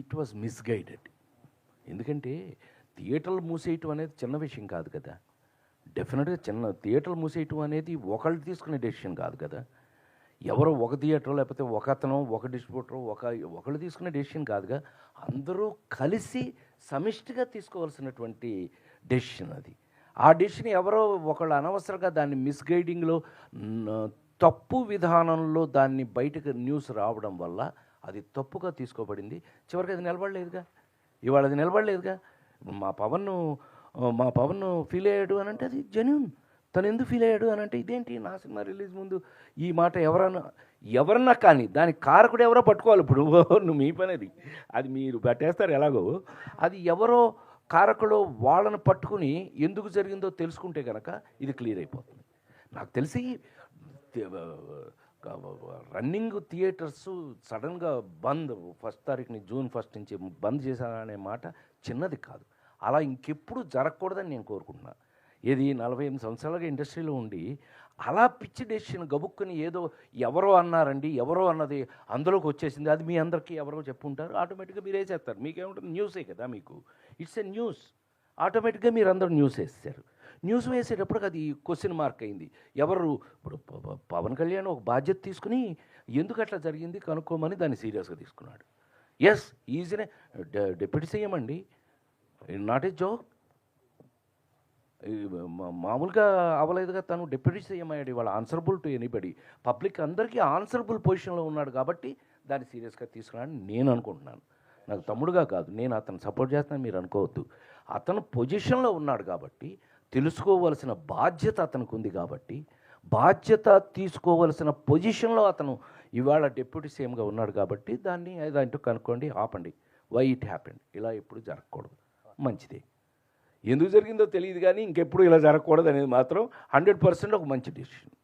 It was misguided. ఎందుకంటే థియేటర్లు మూసేయటం అనేది చిన్న విషయం కాదు కదా. డెఫినెట్గా చిన్న థియేటర్లు మూసేయటం అనేది ఒకళ్ళు తీసుకునే డెసిషన్ కాదు కదా. ఎవరో ఒక థియేటర్ లేకపోతే ఒక అతను ఒక డిస్ట్రిబ్యూటర్ ఒక ఒకళ్ళు తీసుకునే డెసిషన్ కాదుగా. అందరూ కలిసి సమిష్టిగా తీసుకోవాల్సినటువంటి డెసిషన్ అది. ఆ డెసిషన్ ఎవరో ఒకళ్ళు అనవసరంగా దాన్ని మిస్గైడింగ్లో తప్పు విధానంలో దాన్ని బయటకు న్యూస్ రావడం వల్ల అది తప్పుగా తీసుకోబడింది. చివరికి అది నిలబడలేదుగా. ఇవాళ అది నిలబడలేదుగా. మా పవన్ను మా పవన్ను ఫీల్ అయ్యాడు అని అంటే అది జెన్యున్ తను ఎందుకు ఫీల్ అయ్యాడు అని అంటే ఇదేంటి? నా సినిమా రిలీజ్ ముందు ఈ మాట ఎవరన్నా ఎవరన్నా కానీ దానికి కారకుడు ఎవరో పట్టుకోవాలి ఇప్పుడు. నువ్వు మీ పని అది అది మీరు పట్టేస్తారు ఎలాగో. అది ఎవరో కారకుడు వాళ్ళని పట్టుకుని ఎందుకు జరిగిందో తెలుసుకుంటే కనుక ఇది క్లియర్ అయిపోతుంది. నాకు తెలిసి రన్నింగ్ థియేటర్స్ సడన్గా బంద్ ఫస్ట్ తారీఖుని జూన్ ఫస్ట్ నుంచి బంద్ చేశారనే మాట చిన్నది కాదు. అలా ఇంకెప్పుడు జరగకూడదని నేను కోరుకుంటున్నా. ఏది నలభై ఎనిమిది సంవత్సరాలుగా ఇండస్ట్రీలో ఉండి అలా పిచ్చి డెసిషన్ గబుక్కుని ఏదో ఎవరో అన్నారండి ఎవరో అన్నది అందులోకి వచ్చేసింది అది మీ అందరికీ ఎవరో చెప్పుంటారు ఆటోమేటిక్గా మీరు వేసేస్తారు. మీకేముంటుంది? న్యూసే కదా మీకు. It's a news. ఆటోమేటిక్గా మీరు అందరూ న్యూస్ వేస్తారు. న్యూస్ వేసేటప్పుడు అది క్వశ్చన్ మార్క్ అయింది. ఎవరు? ఇప్పుడు ప- పవన్ కళ్యాణ్ ఒక బాధ్యత తీసుకుని ఎందుకు అట్లా జరిగింది కనుక్కోమని దాన్ని సీరియస్గా తీసుకున్నాడు. ఎస్ ఈజీనే డిప్యూటీ సీఎం అండి. నాట్ ఏ జోక్ మా- మామూలుగా అవ్వలేదుగా తను. డిప్యూటీ సీఎం అయ్యాడు. ఇవాళ ఆన్సరబుల్ టు ఎనీబడి పబ్లిక్ అందరికీ ఆన్సరబుల్ పొజిషన్లో ఉన్నాడు కాబట్టి దాన్ని సీరియస్గా తీసుకున్నాడని నేను అనుకుంటున్నాను. నాకు తమ్ముడుగా కాదు. నేను అతను సపోర్ట్ చేస్తాను మీరు అనుకోవద్దు. అతను పొజిషన్లో ఉన్నాడు కాబట్టి తెలుసుకోవలసిన బాధ్యత అతనికి ఉంది కాబట్టి బాధ్యత తీసుకోవలసిన పొజిషన్లో అతను ఇవాళ డిప్యూటీ సీఎంగా ఉన్నాడు కాబట్టి దాన్ని ఏదంటూ కనుక్కోండి ఆపండి. వై ఇట్ హ్యాపెండ్ ఇలా ఎప్పుడు జరగకూడదు. మంచిదే. ఎందుకు జరిగిందో తెలియదు కానీ ఇంకెప్పుడు ఇలా జరగకూడదు అనేది మాత్రం హండ్రెడ్ పర్సెంట్ ఒక మంచి డిసిషన్.